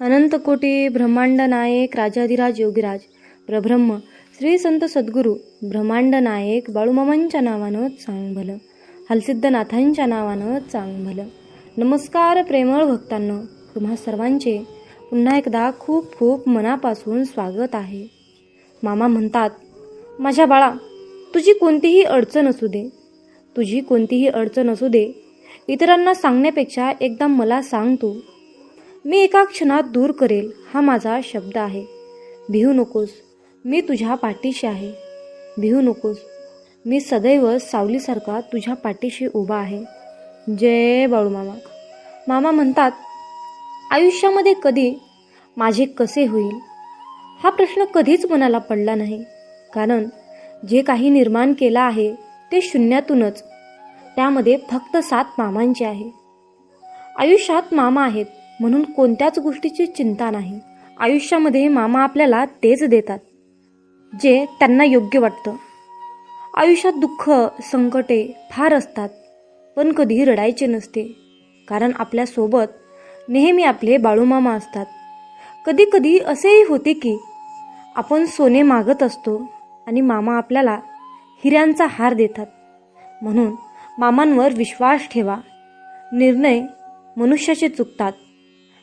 अनंतकोटी ब्रह्मांड नायक राजाधिराज योगीराज प्रब्रह्म श्री संत सद्गुरू ब्रह्मांड नायक बाळूमामांच्या नावानं चांग भलं हलसिद्धनाथांच्या नावानं चांग भलं नमस्कार प्रेमळ भक्तांनो तुम्हा सर्वांचे पुन्हा एकदा खूप खूप मनापासून स्वागत आहे. मामा म्हणतात माझ्या बाळा तुझी कोणतीही अडचण असू दे. तुझी कोणतीही अडचण असू दे. इतरांना सांगण्यापेक्षा एकदा मला सांग तू. मी एका क्षणात दूर करेल हा माझा शब्द आहे. भिवू नकोस मी तुझ्या पाठीशी आहे. भिवू नकोस मी सदैव सावलीसारखा तुझ्या पाठीशी उभा आहे. जय बाळूमामा मामा म्हणतात आयुष्यामध्ये कधी माझे कसे होईल? हा प्रश्न कधीच मनाला पडला नाही. कारण जे काही निर्माण केलं आहे ते शून्यातूनच. त्यामध्ये फक्त सात मामांचे आहे. आयुष्यात मामा आहेत. म्हणून कोणत्याच गोष्टीची चिंता नाही. आयुष्यामध्ये मामा आपल्याला तेच देतात जे त्यांना योग्य वाटतं. आयुष्यात दुःख संकटे फार असतात पण कधी रडायचे नसते कारण आपल्यासोबत नेहमी आपले बाळूमामा असतात. कधी कधी असेही होते की आपण सोने मागत असतो आणि मामा आपल्याला हिऱ्यांचा हार देतात. म्हणून मामांवर विश्वास ठेवा. निर्णय मनुष्याचे चुकतात.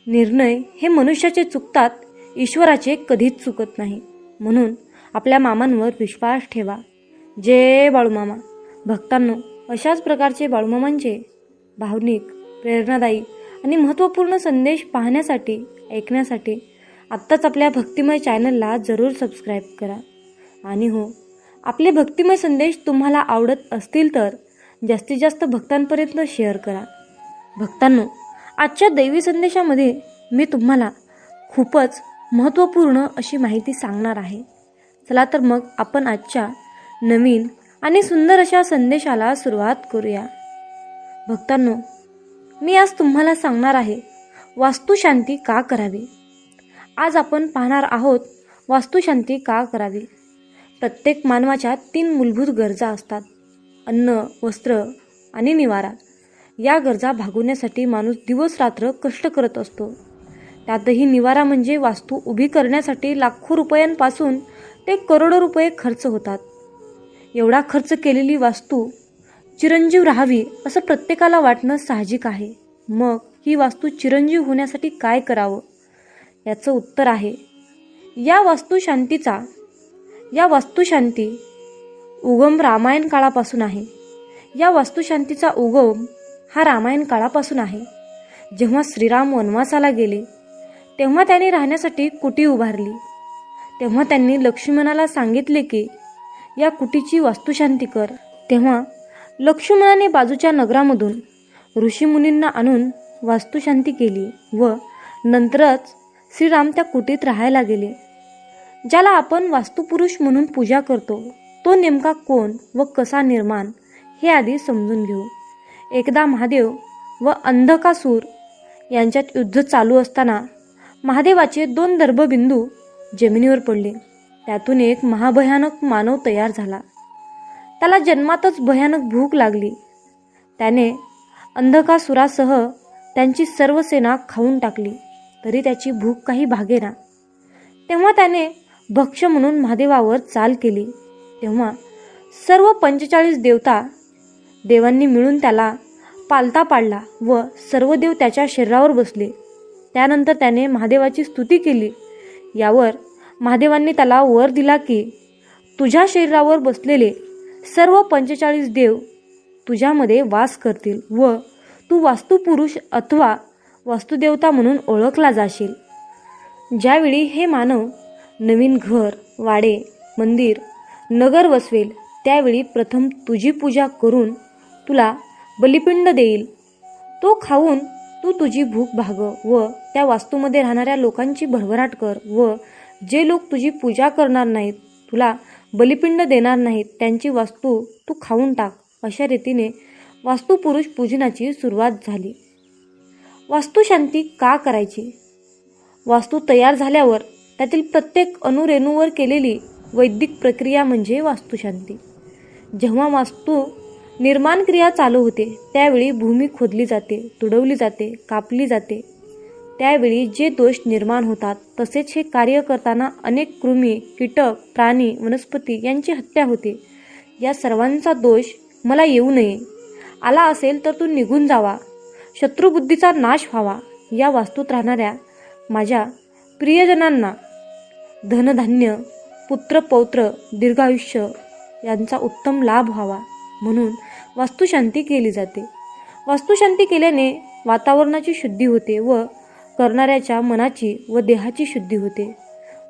निर्णय हे मनुष्याचे चुकतात ईश्वराचे कधीच चुकत नाही. म्हणून आपल्या मामांवर विश्वास ठेवा. जय बाळूमामा. भक्तांनो अशाच प्रकारचे बाळूमामांचे भावनिक प्रेरणादायी आणि महत्त्वपूर्ण संदेश पाहण्यासाठी ऐकण्यासाठी आत्ताच आपल्या भक्तिमय चॅनलला जरूर सबस्क्राईब करा. आणि हो आपले भक्तिमय संदेश तुम्हाला आवडत असतील तर जास्तीत जास्त भक्तांपर्यंत शेअर करा. भक्तांनो आजच्या दैवी संदेशामध्ये मी तुम्हाला खूपच महत्त्वपूर्ण अशी माहिती सांगणार आहे. चला तर मग आपण आजच्या नवीन आणि सुंदर अशा संदेशाला सुरुवात करूया. भक्तांनो मी आज तुम्हाला सांगणार आहे वास्तुशांती का करावी? आज आपण पाहणार आहोत वास्तुशांती का करावी? प्रत्येक मानवाच्या तीन मूलभूत गरजा असतात अन्न वस्त्र आणि निवारा. या गरजा भागवण्यासाठी माणूस दिवस रात्र कष्ट करत असतो. त्यातही निवारा म्हणजे वास्तू उभी करण्यासाठी लाखो रुपयांपासून ते करोडो रुपये खर्च होतात. एवढा खर्च केलेली वास्तू चिरंजीव राहावी असं प्रत्येकाला वाटणं साहजिक आहे. मग ही वास्तू चिरंजीव होण्यासाठी काय करावं? याचं उत्तर आहे. या वास्तुशांतीचा या वास्तुशांती उगम रामायण काळापासून आहे. या वास्तुशांतीचा उगम हा रामायण काळापासून आहे. जेव्हा श्रीराम वनवासाला गेले तेव्हा त्यांनी राहण्यासाठी कुटी उभारली. तेव्हा त्यांनी लक्ष्मणाला सांगितले की या कुटीची वास्तुशांती कर. तेव्हा लक्ष्मणाने बाजूच्या नगरामधून ऋषीमुनींना आणून वास्तुशांती केली व नंतरच श्रीराम त्या कुटीत राहायला गेले. ज्याला आपण वास्तुपुरुष म्हणून पूजा करतो तो नेमका कोण व कसा निर्माण हे आधी समजून घेऊ. एकदा महादेव व अंधकासूर यांच्यात युद्ध चालू असताना महादेवाचे दोन दर्भबिंदू जमिनीवर पडले. त्यातून एक महाभयानक मानव तयार झाला. त्याला जन्मातच भयानक भूक लागली. त्याने अंधकासुरासह त्यांची सर्व सेना खाऊन टाकली तरी त्याची भूक काही भागेना तेव्हा त्याने भक्ष म्हणून महादेवावर चाल केली. तेव्हा सर्व पंचेचाळीस देवता देवांनी मिळून त्याला पालता पाडला व सर्व देव त्याच्या शरीरावर बसले. त्यानंतर त्याने महादेवाची स्तुती केली. यावर महादेवांनी त्याला वर दिला की तुझ्या शरीरावर बसलेले सर्व पंचेचाळीस देव तुझ्यामध्ये वास करतील व तू वास्तुपुरुष अथवा वास्तुदेवता म्हणून ओळखला जाशील. ज्यावेळी हे मानव नवीन घर वाडे मंदिर नगर वसवेल त्यावेळी प्रथम तुझी पूजा करून तुला बलिपिंड देईल. तो खाऊन तू तुझी भूक भाग व त्या वास्तूमध्ये राहणाऱ्या लोकांची भरभराट कर व जे लोक तुझी पूजा करणार नाहीत तुला बलिपिंड देणार नाहीत त्यांची वास्तू तू खाऊन टाक अशा रीतीने वास्तुपुरुष पूजनाची सुरुवात झाली. वास्तुशांती का करायची? वास्तू तयार झाल्यावर त्यातील प्रत्येक अणुरेणूवर केलेली वैदिक प्रक्रिया म्हणजे वास्तुशांती जेव्हा वास्तू निर्माण क्रिया चालू होते. त्यावेळी भूमी खोदली जाते तुडवली जाते कापली जाते. त्यावेळी जे दोष निर्माण होतात तसेच हे कार्य करताना अनेक कृमी कीटक प्राणी वनस्पती यांची हत्या होते. या सर्वांचा दोष मला येऊ नये. आला असेल तर तो निघून जावा. शत्रुबुद्धीचा नाश व्हावा. या वास्तूत राहणाऱ्या माझ्या प्रियजनांना धनधान्य पुत्र पौत्र दीर्घायुष्य यांचा उत्तम लाभ व्हावा. म्हणून वास्तुशांती केली जाते. वास्तुशांती केल्याने वातावरणाची शुद्धी होते व करणाऱ्याच्या मनाची व देहाची शुद्धी होते.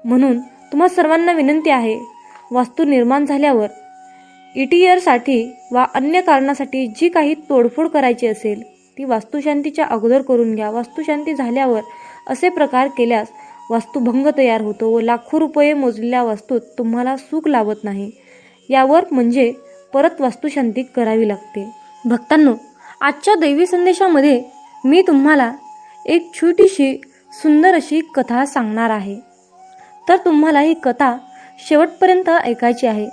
म्हणून तुम्हा सर्वांना विनंती आहे वास्तू निर्माण झाल्यावर इटीयरसाठी वा अन्य कारणासाठी जी काही तोडफोड करायची असेल ती वास्तुशांतीच्या अगोदर करून घ्या. वास्तुशांती झाल्यावर असे प्रकार केल्यास वास्तुभंग तयार होतो व लाखो रुपये मोजलेल्या वास्तूत तुम्हाला सुख लाभत नाही. यावर म्हणजे परत वास्तुशांती करावी लागते. भक्तांनो आजच्या दैवी संदेशामध्ये मी तुम्हाला एक छोटीशी सुंदर अशी कथा सांगणार आहे. तर तुम्हाला ही कथा शेवटपर्यंत ऐकायची आहे.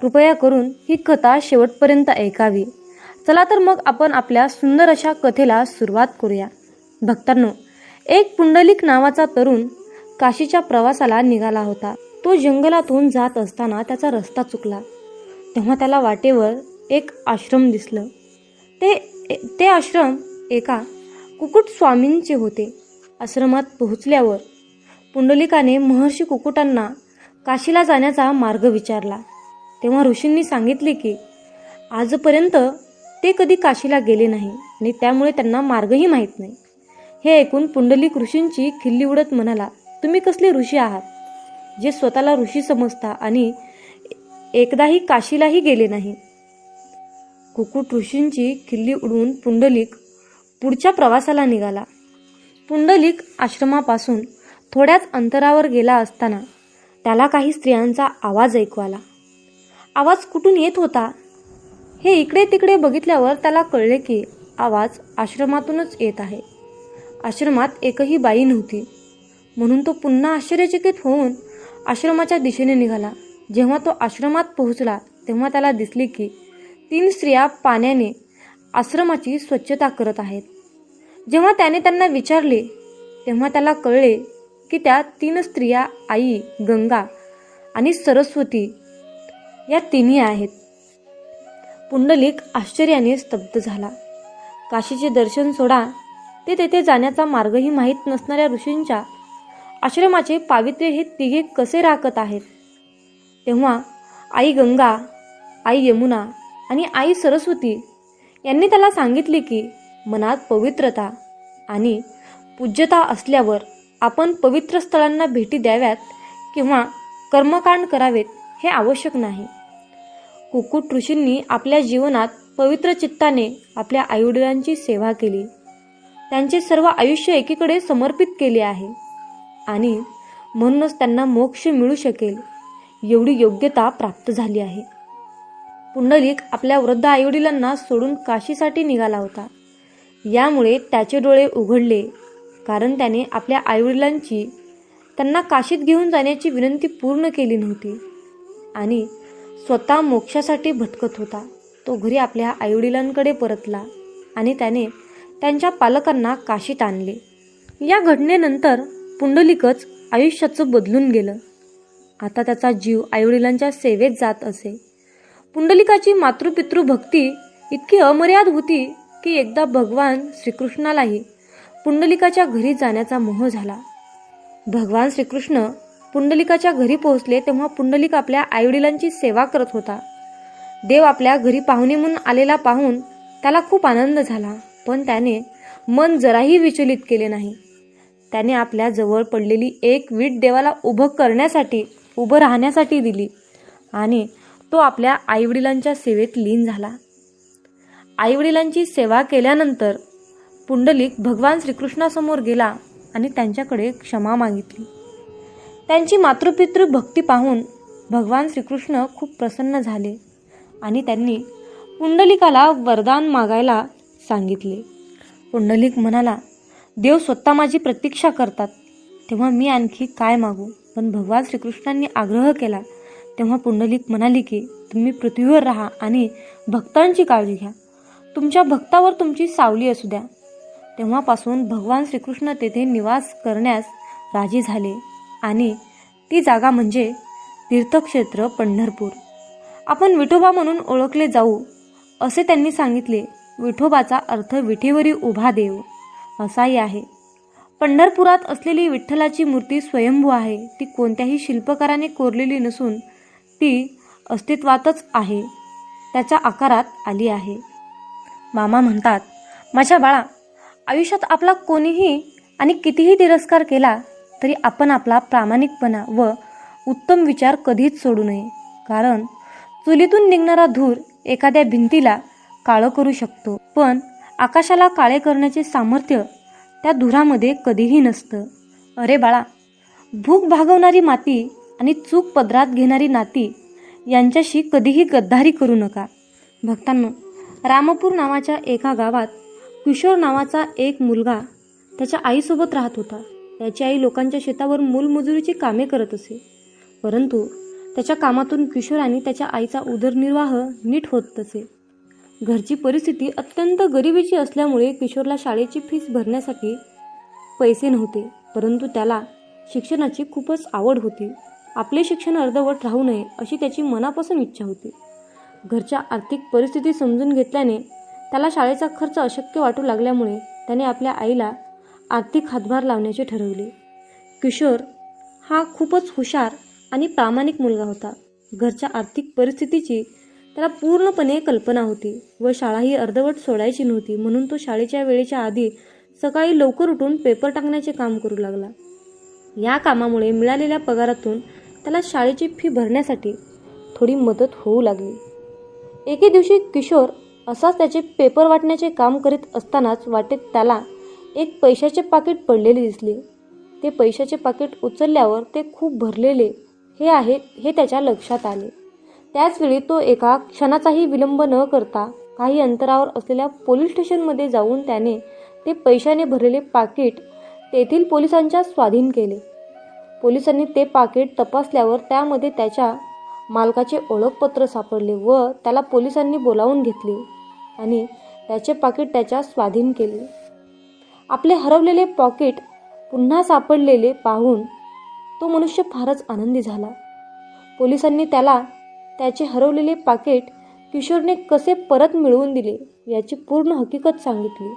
कृपया करून ही कथा शेवटपर्यंत ऐकावी. चला तर मग आपण आपल्या सुंदर अशा कथेला सुरुवात करूया. भक्तांनो एक पुंडलिक नावाचा तरुण काशीच्या प्रवासाला निघाला होता. तो जंगलातून जात असताना त्याचा रस्ता चुकला. तेव्हा त्याला वाटेवर एक आश्रम दिसलं. ते ते आश्रम एका कुकुट स्वामींचे होते. आश्रमात पोहोचल्यावर पुंडलिकाने महर्षी कुकुटांना काशीला जाण्याचा मार्ग विचारला. तेव्हा ऋषींनी सांगितले की आजपर्यंत ते कधी काशीला गेले नाही आणि त्यामुळे त्यांना मार्गही माहीत नाही. हे ऐकून पुंडलिक ऋषींची खिल्ली उडत म्हणाला तुम्ही कसले ऋषी आहात? जे स्वतःला ऋषी समजता आणि एकदाही काशीलाही गेले नाही. कुकुट ऋषींची किल्ली उडवून पुंडलिक पुढच्या प्रवासाला निघाला. पुंडलिक आश्रमापासून थोड्याच अंतरावर गेला असताना त्याला काही स्त्रियांचा आवाज ऐकू आला. आवाज कुठून येत होता? हे इकडे तिकडे बघितल्यावर त्याला कळले की आवाज आश्रमातूनच येत आहे. आश्रमात एकही बाई नव्हती. म्हणून तो पुन्हा आश्चर्यचकित होऊन आश्रमाच्या दिशेने निघाला. जेव्हा तो आश्रमात पोहोचला तेव्हा त्याला दिसले की तीन स्त्रिया पाण्याने आश्रमाची स्वच्छता करत आहेत. जेव्हा त्याने त्यांना विचारले तेव्हा त्याला कळले की त्या तीन स्त्रिया आई गंगा आणि सरस्वती या तिन्ही आहेत. पुंडलिक आश्चर्याने स्तब्ध झाला. काशीचे दर्शन सोडा ते तेथे जाण्याचा मार्गही माहीत नसणाऱ्या ऋषींच्या आश्रमाचे पावित्र्य हे तिघे कसे राखत आहेत? तेव्हा आई गंगा आई यमुना आणि आई सरस्वती यांनी त्याला सांगितले की मनात पवित्रता आणि पूज्यता असल्यावर आपण पवित्र स्थळांना भेटी द्याव्यात किंवा कर्मकांड करावेत हे आवश्यक नाही. कुकुट ऋषींनी आपल्या जीवनात पवित्र चित्ताने आपल्या आईवडिलांची सेवा केली. त्यांचे सर्व आयुष्य एकीकडे समर्पित केले आहे आणि म्हणूनच त्यांना मोक्ष मिळू शकेल. एवढी योग्यता प्राप्त झाली आहे. पुंडलिक आपल्या वृद्ध आईवडिलांना सोडून काशीसाठी निघाला होता. यामुळे त्याचे डोळे उघडले कारण त्याने आपल्या आईवडिलांची त्यांना काशीत घेऊन जाण्याची विनंती पूर्ण केली नव्हती. आणि स्वतः मोक्षासाठी भटकत होता. तो घरी आपल्या आईवडिलांकडे परतला आणि त्याने त्यांच्या पालकांना काशीत आणले. या घटनेनंतर पुंडलिकच आयुष्याचं बदलून गेलं. आता त्याचा जीव आईवडिलांच्या सेवेत जात असे. पुंडलिकाची मातृपितृ भक्ती इतकी अमर्याद होती की एकदा भगवान श्रीकृष्णालाही पुंडलिकाच्या घरी जाण्याचा मोह झाला. भगवान श्रीकृष्ण पुंडलिकाच्या घरी पोहोचले तेव्हा पुंडलिक आपल्या आईवडिलांची सेवा करत होता. देव आपल्या घरी पाहुणे म्हणून आलेला पाहून त्याला खूप आनंद झाला पण त्याने मन जराही विचलित केले नाही. त्याने आपल्या जवळ पडलेली एक वीट देवाला उभं करण्यासाठी उभं राहण्यासाठी दिली. आणि तो आपल्या आईवडिलांच्या सेवेत लीन झाला. आईवडिलांची सेवा केल्यानंतर पुंडलिक भगवान श्रीकृष्णासमोर गेला आणि त्यांच्याकडे क्षमा मागितली. त्यांची मातृपितृ भक्ती पाहून भगवान श्रीकृष्ण खूप प्रसन्न झाले आणि त्यांनी पुंडलिकाला वरदान मागायला सांगितले. पुंडलिक म्हणाला देव स्वतः माझी प्रतीक्षा करतात तेव्हा मी आणखी काय मागू? पण भगवान श्रीकृष्णांनी आग्रह केला तेव्हा पुंडलिक म्हणाली की तुम्ही पृथ्वीवर राहा आणि भक्तांची काळजी घ्या. तुमच्या भक्तावर तुमची सावली असू द्या. तेव्हापासून भगवान श्रीकृष्ण तेथे निवास करण्यास राजी झाले आणि ती जागा म्हणजे तीर्थक्षेत्र पंढरपूर. आपण विठोबा म्हणून ओळखले जाऊ असे त्यांनी सांगितले. विठोबाचा अर्थ विठेवरी उभा देव असाही आहे. पंढरपुरात असलेली विठ्ठलाची मूर्ती स्वयंभू आहे. ती कोणत्याही शिल्पकाराने कोरलेली नसून ती अस्तित्वातच आहे. त्याच्या आकारात आली आहे. मामा म्हणतात माझ्या बाळा आयुष्यात आपला कोणीही आणि कितीही तिरस्कार केला तरी आपण आपला प्रामाणिकपणा व उत्तम विचार कधीच सोडू नये. कारण चुलीतून निघणारा धूर एखाद्या भिंतीला काळं करू शकतो. पण आकाशाला काळे करण्याचे सामर्थ्य त्या धुरामध्ये कधीही नसतं. अरे बाळा भूक भागवणारी माती आणि चूक पदरात घेणारी नाती यांच्याशी कधीही गद्दारी करू नका. भक्तांनो रामपूर नावाच्या एका गावात किशोर नावाचा एक मुलगा त्याच्या आईसोबत राहत होता. त्याची आई लोकांच्या शेतावर मूलमजुरीची कामे करत असे. परंतु त्याच्या कामातून किशोर आणि त्याच्या आईचा उदरनिर्वाह नीट होत असे. घरची परिस्थिती अत्यंत गरिबीची असल्यामुळे किशोरला शाळेची फीस भरण्यासाठी पैसे नव्हते परंतु त्याला शिक्षणाची खूपच आवड होती. आपले शिक्षण अर्धवट राहू नये अशी त्याची मनापासून इच्छा होती. घरच्या आर्थिक परिस्थिती समजून घेतल्याने त्याला शाळेचा खर्च अशक्य वाटू लागल्यामुळे त्याने आपल्या आईला आर्थिक हातभार लावण्याचे ठरवले. किशोर हा खूपच हुशार आणि प्रामाणिक मुलगा होता. घरच्या आर्थिक परिस्थितीची त्याला पूर्णपणे कल्पना होती व शाळा ही अर्धवट सोडायची नव्हती म्हणून तो शाळेच्या वेळेच्या आधी सकाळी लवकर उठून पेपर टाकण्याचे काम करू लागला. या कामामुळे मिळालेल्या पगारातून त्याला शाळेची फी भरण्यासाठी थोडी मदत होऊ लागली. एके दिवशी किशोर असाच त्याचे पेपर वाटण्याचे काम करीत असतानाच वाटेत त्याला एक पैशाचे पाकिट पडलेले दिसले. ते पैशाचे पाकिट उचलल्यावर ते खूप भरलेले. हे आहे हे त्याच्या लक्षात आले. त्याचवेळी तो एका क्षणाचाही विलंब न करता काही अंतरावर असलेल्या पोलीस स्टेशनमध्ये जाऊन त्याने ते पैशाने भरलेले पाकिट तेथील पोलिसांच्या स्वाधीन केले. पोलिसांनी ते पाकिट तपासल्यावर त्यामध्ये त्याच्या मालकाचे ओळखपत्र सापडले व त्याला पोलिसांनी बोलावून घेतले आणि त्याचे पाकिट त्याच्या स्वाधीन केले. आपले हरवलेले पॉकेट पुन्हा सापडलेले पाहून तो मनुष्य फारच आनंदी झाला. पोलिसांनी त्याला त्याचे हरवलेले पाकिट किशोरने कसे परत मिळवून दिले याची पूर्ण हकीकत सांगितली.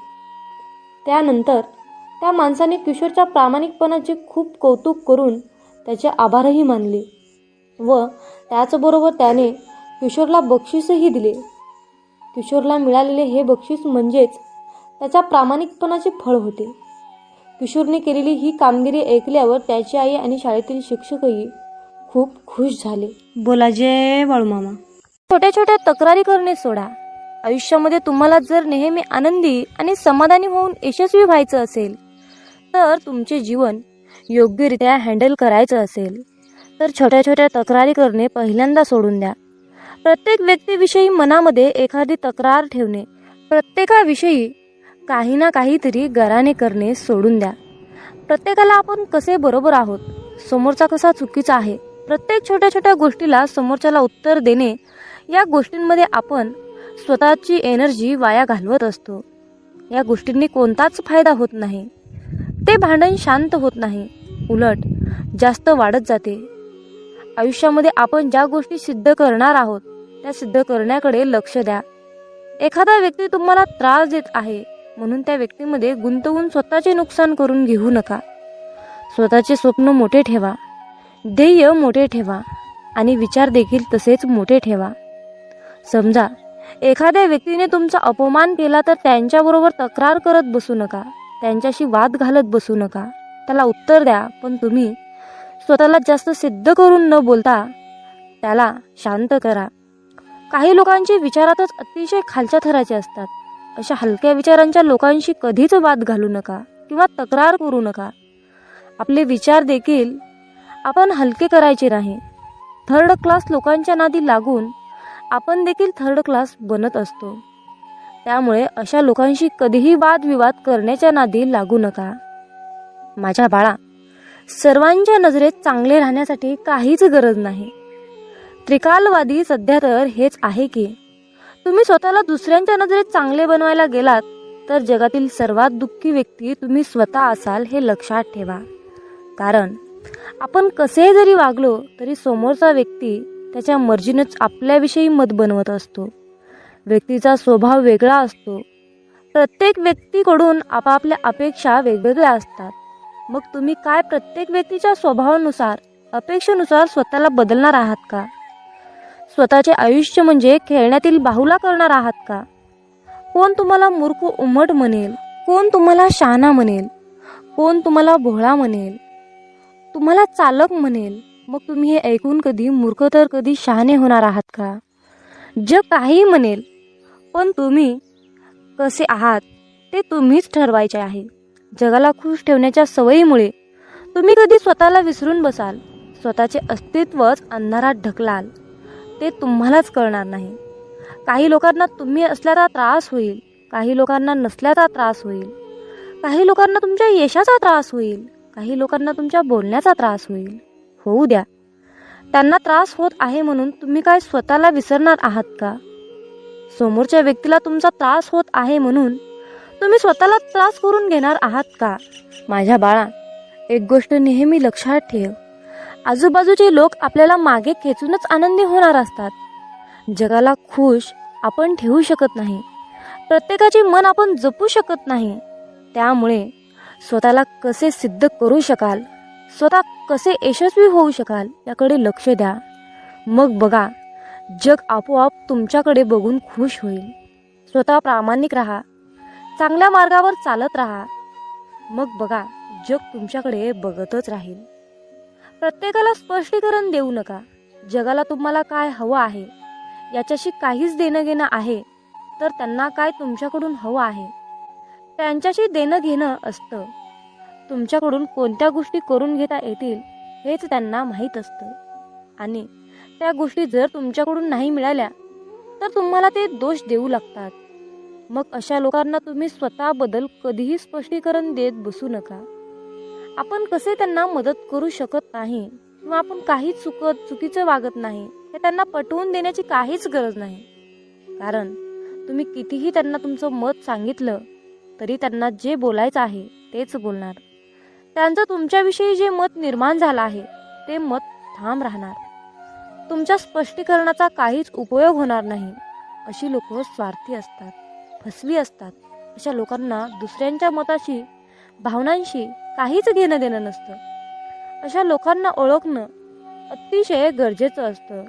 त्यानंतर त्या माणसाने किशोरच्या प्रामाणिकपणाचे खूप कौतुक करून त्याचे आभारही मानले व त्याचबरोबर त्याने किशोरला बक्षीसही दिले. किशोरला मिळालेले हे बक्षीस म्हणजेच त्याच्या प्रामाणिकपणाचे फळ होते. किशोरने केलेली ही कामगिरी ऐकल्यावर त्याची आई आणि शाळेतील शिक्षकही खूप खुश झाले. बोला जय बाळूमामा छोट्या छोट्या तक्रारी करणे सोडा. आयुष्यामध्ये तुम्हाला जर नेहमी आनंदी आणि समाधानी होऊन यशस्वी व्हायचं असेल तर तुमचे जीवन योग्यरित्या हँडल करायचं असेल तर छोट्या छोट्या तक्रारी करणे पहिल्यांदा सोडून द्या. प्रत्येक व्यक्तीविषयी मनामध्ये एखादी तक्रार ठेवणे प्रत्येकाविषयी काही ना काहीतरी गराने करणे सोडून द्या. प्रत्येकाला आपण कसे बरोबर आहोत समोरचा कसा चुकीचा आहे प्रत्येक छोट्या छोट्या गोष्टीला समोरच्याला उत्तर देणे या गोष्टींमध्ये आपण स्वतःची एनर्जी वाया घालवत असतो. या गोष्टींनी कोणताच फायदा होत नाही. ते भांडण शांत होत नाही. उलट जास्त वाढत जाते. आयुष्यामध्ये आपण ज्या गोष्टी सिद्ध करणार आहोत त्या सिद्ध करण्याकडे लक्ष द्या. एखादा व्यक्ती तुम्हाला त्रास देत आहे म्हणून त्या व्यक्तीमध्ये गुंतवून स्वतःचे नुकसान करून घेऊ नका. स्वतःचे स्वप्न मोठे ठेवा. ध्येय मोठे ठेवा आणि विचार देखील तसेच मोठे ठेवा. समजा एखाद्या व्यक्तीने तुमचा अपमान केला तर त्यांच्याबरोबर तक्रार करत बसू नका त्यांच्याशी वाद घालत बसू नका. त्याला उत्तर द्या पण तुम्ही स्वतःला जास्त सिद्ध करून न बोलता त्याला शांत करा. काही लोकांचे विचारातच अतिशय खालच्या थराचे असतात. अशा हलक्या विचारांच्या लोकांशी कधीच वाद घालू नका किंवा तक्रार करू नका. आपले विचार देखील आपण हलके करायचे नाही. थर्ड क्लास लोकांच्या नादी लागून आपण देखील थर्ड क्लास बनत असतो. त्यामुळे अशा लोकांशी कधीही वादविवाद करण्याच्या नादी लागू नका. माझ्या बाळा सर्वांच्या नजरेत चांगले राहण्यासाठी काहीच गरज नाही. त्रिकालवादी सध्या तर हेच आहे की तुम्ही स्वतःला दुसऱ्यांच्या नजरेत चांगले बनवायला गेलात तर जगातील सर्वात दुःखी व्यक्ती तुम्ही स्वतः असाल हे लक्षात ठेवा. कारण आपण कसे जरी वागलो तरी समोरचा व्यक्ती त्याच्या मर्जीनेच आपल्याविषयी मत बनवत असतो. व्यक्तीचा स्वभाव वेगळा असतो. प्रत्येक व्यक्तीकडून आपापल्या अपेक्षा वेगवेगळ्या असतात. मग तुम्ही काय प्रत्येक व्यक्तीच्या स्वभावानुसार अपेक्षेनुसार स्वतःला बदलणार आहात का? स्वतःचे आयुष्य म्हणजे खेळण्यातील बाहुला करणार आहात का? कोण तुम्हाला मूर्ख उमट म्हणेल? कोण तुम्हाला शहाणा म्हणेल? कोण तुम्हाला भोळा म्हणेल? तुम्हाला चालक म्हणेल. मग तुम्ही हे ऐकून कधी मूर्ख तर कधी शहाणे होणार आहात का? जग काही म्हणेल पण तुम्ही कसे आहात ते तुम्हीच ठरवायचे आहे. जगाला खुश ठेवण्याच्या सवयीमुळे तुम्ही कधी स्वतःला विसरून बसाल. स्वतःचे अस्तित्वच अंधारात ढकलाल. ते तुम्हालाच कळणार नाही. काही लोकांना तुम्ही असल्याचा त्रास होईल काही लोकांना नसल्याचा त्रास होईल. काही लोकांना तुमच्या यशाचा त्रास होईल. काही लोकांना तुमच्या बोलण्याचा त्रास होईल. होऊ द्या. त्यांना त्रास होत आहे म्हणून तुम्ही काय स्वतःला विसरणार आहात का? समोरच्या व्यक्तीला तुमचा त्रास होत आहे म्हणून तुम्ही स्वतःला त्रास करून घेणार आहात का? माझ्या बाळा एक गोष्ट नेहमी लक्षात ठेव. आजूबाजूचे लोक आपल्याला मागे खेचूनच आनंदी होणार असतात. जगाला खुश आपण ठेवू शकत नाही. प्रत्येकाचे मन आपण जपू शकत नाही. त्यामुळे स्वतःला कसे सिद्ध करू शकाल? स्वतः कसे यशस्वी होऊ शकाल? याकडे लक्ष द्या. मग बघा जग आपोआप तुमच्याकडे बघून खुश होईल. स्वतः प्रामाणिक राहा. चांगल्या मार्गावर चालत राहा. मग बघा जग तुमच्याकडे बघतच राहील. प्रत्येकाला स्पष्टीकरण देऊ नका. जगाला तुम्हाला काय हवं आहे? याच्याशी काहीच देणं घेणं आहे. तर त्यांना काय तुमच्याकडून हवं आहे? त्यांच्याशी देणं घेणं असतं. तुमच्याकडून कोणत्या गोष्टी करून घेता येतील हेच त्यांना माहीत असतं. आणि त्या गोष्टी जर तुमच्याकडून नाही मिळाल्या तर तुम्हाला ते दोष देऊ लागतात. मग अशा लोकांना तुम्ही स्वतःबद्दल कधीही स्पष्टीकरण देत बसू नका. आपण कसे त्यांना मदत करू शकत नाही किंवा आपण काही चुकत चुकीचं वागत नाही हे त्यांना पटवून देण्याची काहीच गरज नाही. कारण तुम्ही कितीही त्यांना तुमचं मत सांगितलं तरी त्यांना जे बोलायचं आहे तेच बोलणार. त्यांचं तुमच्याविषयी जे मत निर्माण झालं आहे ते मत ठाम राहणार. तुमच्या स्पष्टीकरणाचा काहीच उपयोग होणार नाही अशी लोक स्वार्थी असतात फसवी असतात. अशा लोकांना दुसऱ्यांच्या मताशी भावनांशी काहीच घेणं देणं नसतं. अशा लोकांना ओळखणं अतिशय गरजेचं असतं.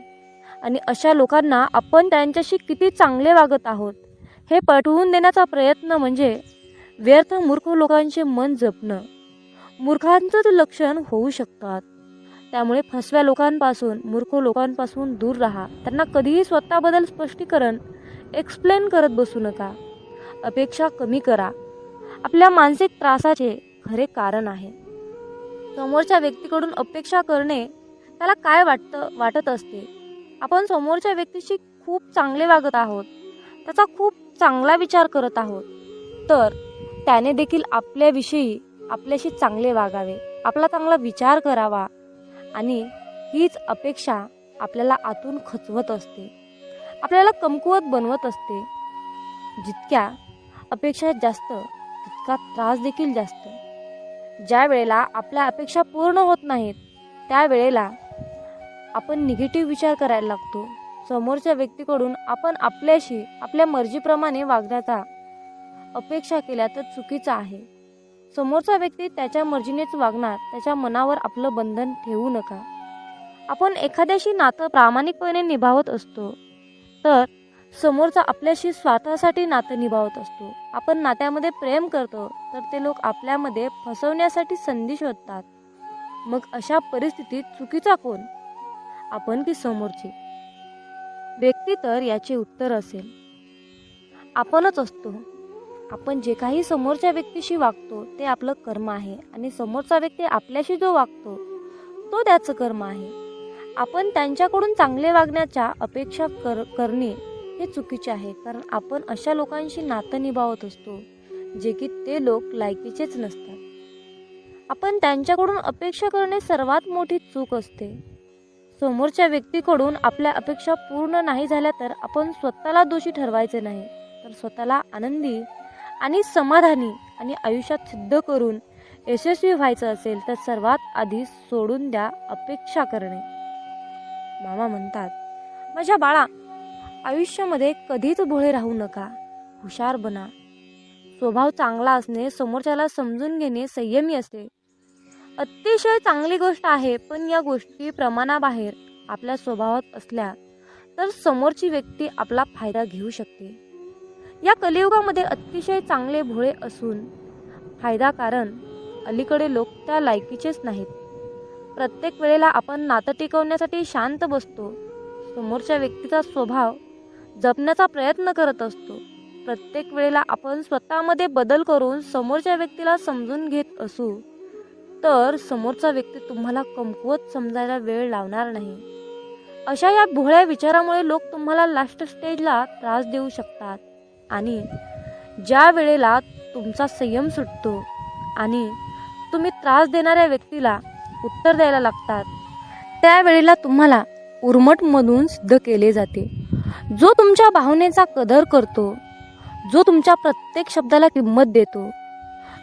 आणि अशा लोकांना आपण त्यांच्याशी किती चांगले वागत आहोत हे पटवून देण्याचा प्रयत्न म्हणजे व्यर्थ मूर्ख लोकांचे मन जपणं. मूर्खांचंच लक्षण होऊ शकतात. त्यामुळे फसव्या लोकांपासून मूर्ख लोकांपासून दूर राहा. त्यांना कधीही स्वतःबद्दल स्पष्टीकरण एक्सप्लेन करत बसू नका. अपेक्षा कमी करा. आपल्या मानसिक त्रासाचे खरे कारण आहे. समोरच्या व्यक्तीकडून अपेक्षा करणे त्याला काय वाटतं वाटत असते? आपण समोरच्या व्यक्तीशी खूप चांगले वागत आहोत. त्याचा खूप चांगला विचार करत आहोत. तर त्याने देखील आपल्याविषयी आपल्याशी चांगले वागावे. आपला चांगला विचार करावा. आणि हीच अपेक्षा आपल्याला आतून खचवत असते. आपल्याला कमकुवत बनवत असते. जितक्या अपेक्षा जास्त तितका त्रास देखील जास्त. ज्या वेळेला आपल्या अपेक्षा पूर्ण होत नाहीत त्यावेळेला आपण निगेटिव्ह विचार करायला लागतो. समोरच्या व्यक्तीकडून आपण आपल्याशी आपल्या मर्जीप्रमाणे वागण्याचा अपेक्षा केल्या तर चुकीचं आहे. समोरचा व्यक्ती त्याच्या मर्जीनेच वागणार त्याच्या मनावर आपलं बंधन ठेवू नका. आपण एखाद्याशी नातं प्रामाणिकपणे निभावत असतो तर समोरचा आपल्याशी स्वार्थासाठी नातं निभावत असतो. आपण नात्यामध्ये प्रेम करतो तर ते लोक आपल्यामध्ये फसवण्यासाठी संधी शोधतात. मग अशा परिस्थितीत चुकीचा कोण? आपण की समोरचे? व्यक्ती तर याचे उत्तर असेल. आपणच असतो. आपण जे काही समोरच्या व्यक्तीशी वागतो ते आपलं कर्म आहे. आणि समोरचा व्यक्ती आपल्याशी जो वागतो तो त्याचं कर्म आहे. आपण त्यांच्याकडून चांगले वागण्याच्या अपेक्षा कर करणे हे चुकीचे आहे. कारण आपण अशा लोकांशी नातं निभावत असतो जे की ते लोक लायकीचेच नसतात. आपण त्यांच्याकडून अपेक्षा करणे सर्वात मोठी चूक असते. समोरच्या व्यक्तीकडून आपल्या अपेक्षा पूर्ण नाही झाल्या तर आपण स्वतःला दोषी ठरवायचे नाही. तर स्वतःला आनंदी आणि समाधानी आणि आयुष्यात सिद्ध करून यशस्वी व्हायचं असेल तर सर्वात आधी सोडून द्या अपेक्षा करणे. मामा म्हणतात माझ्या बाळा आयुष्यामध्ये कधीच भोळे राहू नका. हुशार बना. स्वभाव चांगला असणे समोरच्याला समजून घेणे संयमी असते. अतिशय चांगली गोष्ट आहे पण या गोष्टी प्रमाणाबाहेर आपल्या स्वभावात असल्या तर समोरची व्यक्ती आपला फायदा घेऊ शकते. या कलियुगामध्ये अतिशय चांगले भोळे असून फायदा कारण अलीकडे लोक त्या लायकीचेच नाहीत. प्रत्येक वेळेला आपण नातं टिकवण्यासाठी शांत बसतो. समोरच्या व्यक्तीचा स्वभाव जपण्याचा प्रयत्न करत असतो. प्रत्येक वेळेला आपण स्वतःमध्ये बदल करून समोरच्या व्यक्तीला समजून घेत असू तर समोरचा व्यक्ती तुम्हाला कमकुवत समजायला वेळ लावणार नाही. अशा या भोळ्या विचारामुळे लोक तुम्हाला लास्ट स्टेजला त्रास देऊ शकतात. आणि ज्या वेळेला तुमचा संयम सुटतो आणि तुम्ही त्रास देणाऱ्या व्यक्तीला उत्तर द्यायला लागतात त्यावेळेला तुम्हाला उर्मटमधून सिद्ध केले जाते. जो तुमच्या भावनेचा कदर करतो जो तुमच्या प्रत्येक शब्दाला किंमत देतो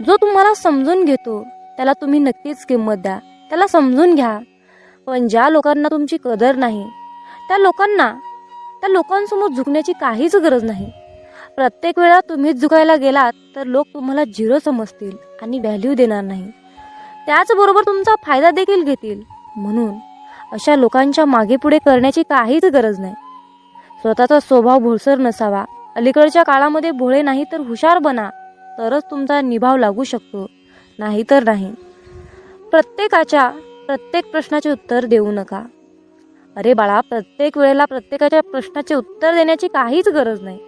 जो तुम्हाला समजून घेतो त्याला तुम्ही नक्कीच किंमत द्या. त्याला समजून घ्या. पण ज्या लोकांना तुमची कदर नाही त्या लोकांना त्या लोकांसमोर झुकण्याची काहीच गरज नाही. प्रत्येक वेळा तुम्हीच झुकायला गेलात तर लोक तुम्हाला झिरो समजतील आणि व्हॅल्यू देणार नाही. त्याचबरोबर तुमचा फायदा देखील घेतील. म्हणून अशा लोकांच्या मागे पुढे करण्याची काहीच गरज नाही. स्वतःचा स्वभाव भोळसर नसावा. अलीकडच्या काळामध्ये भोळे नाही तर हुशार बना तरच तुमचा निभाव लागू शकतो. नाहीतर नाही. प्रत्येकाच्या प्रत्येक प्रश्नाचे उत्तर देऊ नका. अरे बाळा प्रत्येक वेळेला प्रत्येकाच्या प्रश्नाचे उत्तर देण्याची काहीच गरज नाही.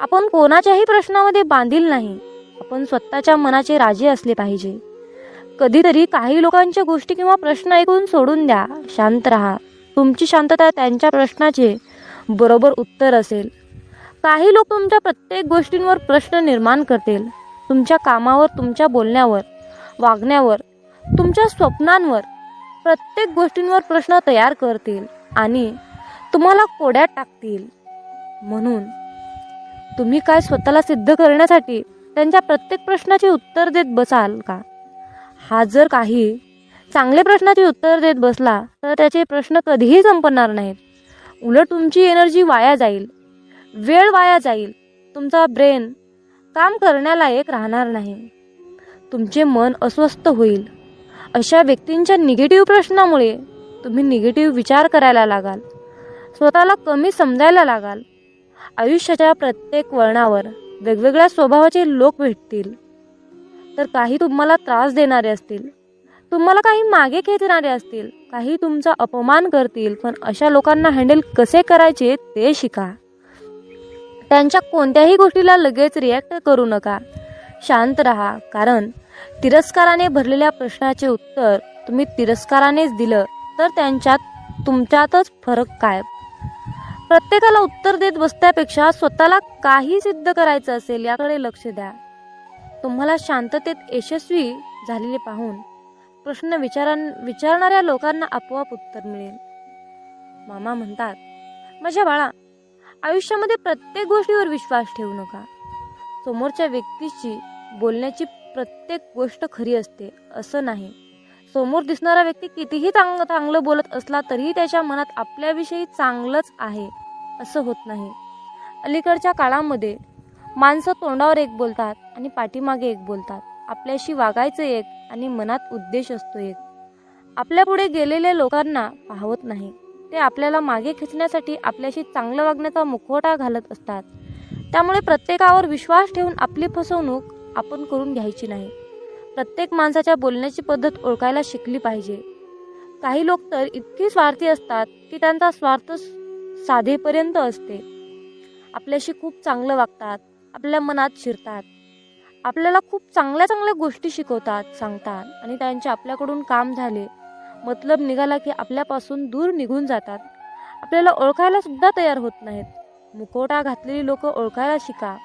आपण कोणाच्याही प्रश्नामध्ये बांधील नाही. आपण स्वतःच्या मनाचे राजे असले पाहिजे. कधीतरी काही लोकांच्या गोष्टी किंवा प्रश्न ऐकून सोडून द्या. शांत राहा. तुमची शांतता त्यांच्या प्रश्नाचे बरोबर उत्तर असेल. काही लोक तुमच्या प्रत्येक गोष्टींवर प्रश्न निर्माण करतील. तुमच्या कामावर तुमच्या बोलण्यावर वागण्यावर तुमच्या स्वप्नांवर प्रत्येक गोष्टींवर प्रश्न तयार करतील आणि तुम्हाला कोड्यात टाकतील. म्हणून तुम्ही काय स्वतःला सिद्ध करण्यासाठी त्यांच्या प्रत्येक प्रश्नाचे उत्तर देत बसाल का? हा जर काही चांगले प्रश्नाचे उत्तर देत बसला तर त्याचे प्रश्न कधीही संपणार नाहीत. उलट तुमची एनर्जी वाया जाईल. वेळ वाया जाईल. तुमचा ब्रेन काम करण्यालायक राहणार नाही. तुमचे मन अस्वस्थ होईल. अशा व्यक्तींच्या निगेटिव्ह प्रश्नामुळे तुम्ही निगेटिव्ह विचार करायला लागाल. स्वतःला कमी समजायला लागाल. आयुष्याच्या प्रत्येक वळणावर वेगवेगळ्या स्वभावाचे लोक भेटतील. तर काही तुम्हाला त्रास देणारे असतील. तुम्हाला काही मागे खेचणारे असतील. काही तुमचा अपमान करतील. पण अशा लोकांना हँडल कसे करायचे ते शिका. त्यांच्या कोणत्याही गोष्टीला लगेच रिॲक्ट करू नका. शांत राहा. कारण तिरस्काराने भरलेल्या प्रश्नाचे उत्तर तुम्ही तिरस्कारानेच दिलं तर त्यांच्यात तुमच्यातच फरक काय? प्रत्येकाला उत्तर देत बसण्यापेक्षा स्वतःला काही सिद्ध करायचं असेल याकडे लक्ष द्या. तुम्हाला शांततेत यशस्वी झालेले पाहून प्रश्न विचारां विचारणाऱ्या लोकांना आपोआप उत्तर मिळेल. मामा म्हणतात माझ्या बाळा आयुष्यामध्ये प्रत्येक गोष्टीवर विश्वास ठेवू नका. समोरच्या व्यक्तीची बोलण्याची प्रत्येक गोष्ट खरी असते असं नाही. समोर दिसणारा व्यक्ती कितीही चांग चांगलं बोलत असला तरीही त्याच्या मनात आपल्याविषयी चांगलंच आहे असं होत नाही. अलीकडच्या काळामध्ये माणसं तोंडावर एक बोलतात आणि पाठीमागे एक बोलतात. आपल्याशी वागायचं एक आणि मनात उद्देश असतो एक. आपल्या पुढे गेलेल्या लोकांना पाहवत नाही. ते आपल्याला मागे खेचण्यासाठी आपल्याशी चांगलं वागण्याचा मुखवटा घालत असतात. त्यामुळे प्रत्येकावर विश्वास ठेवून आपली फसवणूक आपण करून घ्यायची नाही. प्रत्येक माणसाच्या बोलण्याची पद्धत ओळखायला शिकली पाहिजे. काही लोक तर इतके स्वार्थी असतात की त्यांचा स्वार्थ साधेपर्यंत असते. आपल्याशी खूप चांगलं वागतात आपल्या मनात शिरतात. आपल्याला खूप चांगल्या चांगल्या गोष्टी शिकवतात सांगतात आणि त्यांचे आपल्याकडून काम झाले. मतलब निघाला की आपल्यापासून दूर निघून जातात. आपल्याला ओळखायला सुद्धा तयार होत नाहीत. मुखवटा घातलेली लोक ओळखायला शिका.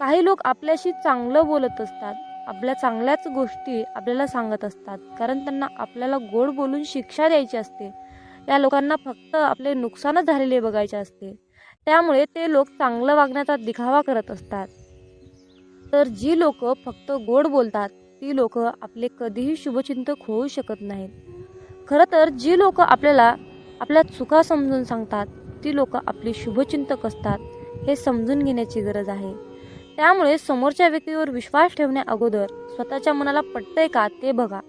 काही लोक आपल्याशी चांगलं बोलत असतात. आपल्या चांगल्याच गोष्टी आपल्याला सांगत असतात. कारण त्यांना आपल्याला गोड बोलून शिक्षा द्यायची असते. या लोकांना फक्त आपले नुकसानच झालेले बघायचे असते. त्यामुळे ते लोक चांगलं वागण्याचा दिखावा करत असतात. तर जी लोक फक्त गोड बोलतात ती लोक आपले कधीही शुभचिंतक होऊ शकत नाहीत. खरं तर जी लोक आपल्याला आपल्या चुका समजून सांगतात ती लोक आपली शुभचिंतक असतात हे समजून घेण्याची गरज आहे. त्यामुळे समोरच्या व्यक्तीवर विश्वास ठेवण्या अगोदर स्वतःच्या मनाला पटतंय का ते बघा.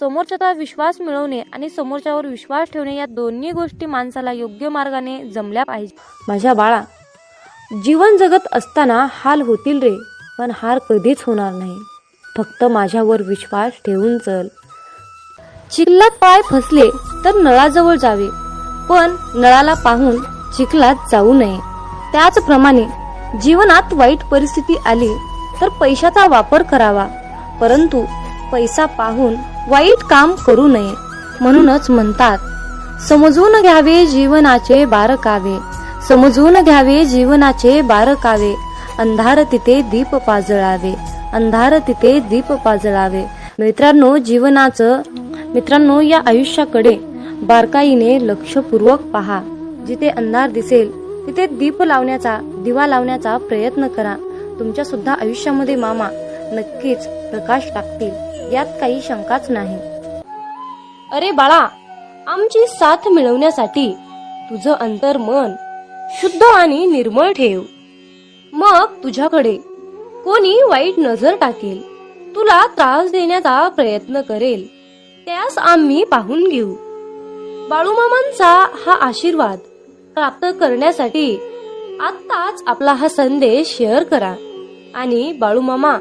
समोरच्याचा विश्वास मिळवणे आणि समोरच्यावर विश्वास ठेवणे या दोन्ही गोष्टी माणसाला योग्य मार्गाने जमल्या पाहिजे. माझ्या बाळा जीवन जगत असताना हाल होतील रे पण हार कधीच होणार नाही. फक्त माझ्यावर विश्वास ठेवून चल. चिखलात पाय फसले तर नळाजवळ जावे पण नळाला पाहून चिखलात जाऊ नये. त्याचप्रमाणे जीवनात वाईट परिस्थिती आली तर पैशाचा वापर करावा. परंतु पैसा पाहून वाईट काम करू नये म्हणूनच म्हणतात समजून घ्यावे जीवनाचे बारकावे समजून घ्यावे जीवनाचे बारकावे अंधार तिथे दीप पाजळावे अंधार तिथे दीप पाजळावे. मित्रांनो जीवनाचं मित्रांनो या आयुष्याकडे बारकाईने लक्षपूर्वक पहा. जिथे अंधार दिसेल तिथे दीप लावण्याचा दिवा लावण्याचा प्रयत्न करा. तुमच्या सुद्धा आयुष्यामध्ये मामा नक्कीच प्रकाश टाकतील. यात काही शंकाच नाही. अरे बाळा आमची साथ मिळवण्यासाठी तुझं अंतर मन शुद्ध आणि निर्मळ ठेव. मग तुझ्याकडे कोणी वाईट नजर टाकेल तुला त्रास देण्याचा प्रयत्न करेल त्यास आम्ही पाहून घेऊ. बाळूमामांचा हा आशीर्वाद प्राप्त करण्यासाठी आत्ताच आपला हा संदेश शेअर करा. आणि बाळूमामा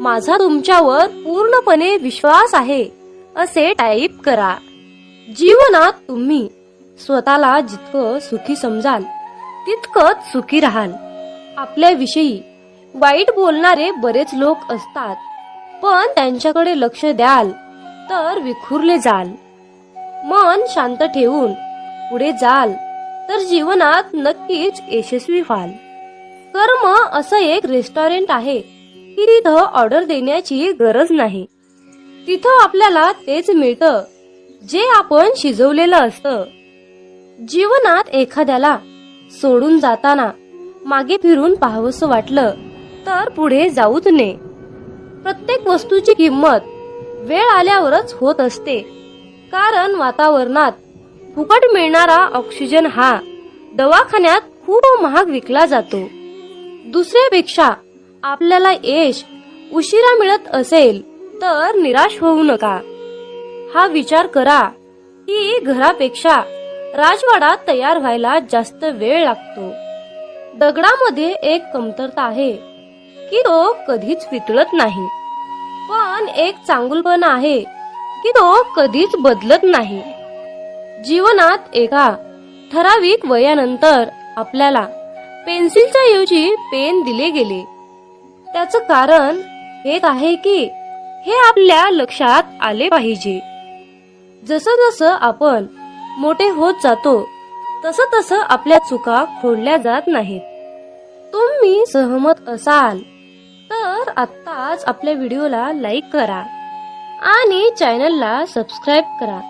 माझा तुमच्यावर पूर्णपणे विश्वास आहे असे टाईप करा. जीवनात तुम्ही स्वतःला जितकं सुखी समजाल तितकंच सुखी राहाल. आपल्याविषयी वाईट बोलणारे बरेच लोक असतात पण त्यांच्याकडे लक्ष द्याल तर विखुरले जाल. मन शांत ठेवून पुढे जाल तर जीवनात नक्कीच यशस्वी व्हाल. कर्म असं एक रेस्टॉरंट आहे. की तिथं ऑर्डर देण्याची गरज नाही. तिथं आपल्याला तेच मिळतं जे आपण शिजवलेलं असतं. जीवनात एखाद्याला सोडून जाताना मागे फिरून पाहावंसं वाटलं तर पुढे जाऊच नये. प्रत्येक वस्तूची किंमत वेळ आल्यावरच होत असते. कारण वातावरणात फुकट मिळणारा ऑक्सिजन हा दवाखान्यात खूप महाग विकला जातो. दुसऱ्यापेक्षा आपल्याला यश उशिरा मिळत असेल तर निराश होऊ नका. हा विचार करा की घरापेक्षा राजवाडा तयार व्हायला जास्त वेळ लागतो. दगडामध्ये एक कमतरता आहे की तो कधीच वितळत नाही. पण एक चांगुलपण आहे की तो कधीच बदलत नाही. जीवनात एका ठराविक वयानंतर आपल्याला पेन्सिलच्या ऐवजी पेन दिले गेले. त्याचं कारण हेच आहे की हे आपल्या लक्षात आले पाहिजे. जसं जसं आपण मोठे होत जातो तसं तसं आपल्या चुका खोडल्या जात नाहीत. तुम्ही सहमत असाल तर आत्ताच आपल्या व्हिडिओला लाईक करा आणि चॅनलला सबस्क्राईब करा.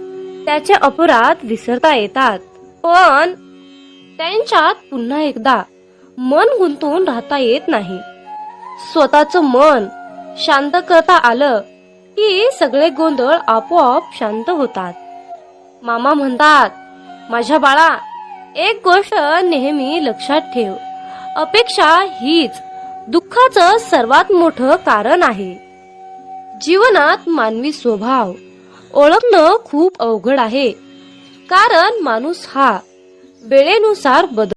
त्याचे अपराध विसरता येतात. पण त्यांच्यात पुन्हा एकदा मन गुंतवून राहता येत नाही. स्वतःच मन शांत करता आलं की सगळे गोंधळ आपोआप शांत होतात. मामा म्हणतात माझ्या बाळा एक गोष्ट नेहमी लक्षात ठेव. अपेक्षा हीच दुःखाचं सर्वात मोठं कारण आहे. जीवनात मानवी स्वभाव ओळखणं खूप अवघड आहे. कारण माणूस हा वेळेनुसार बदल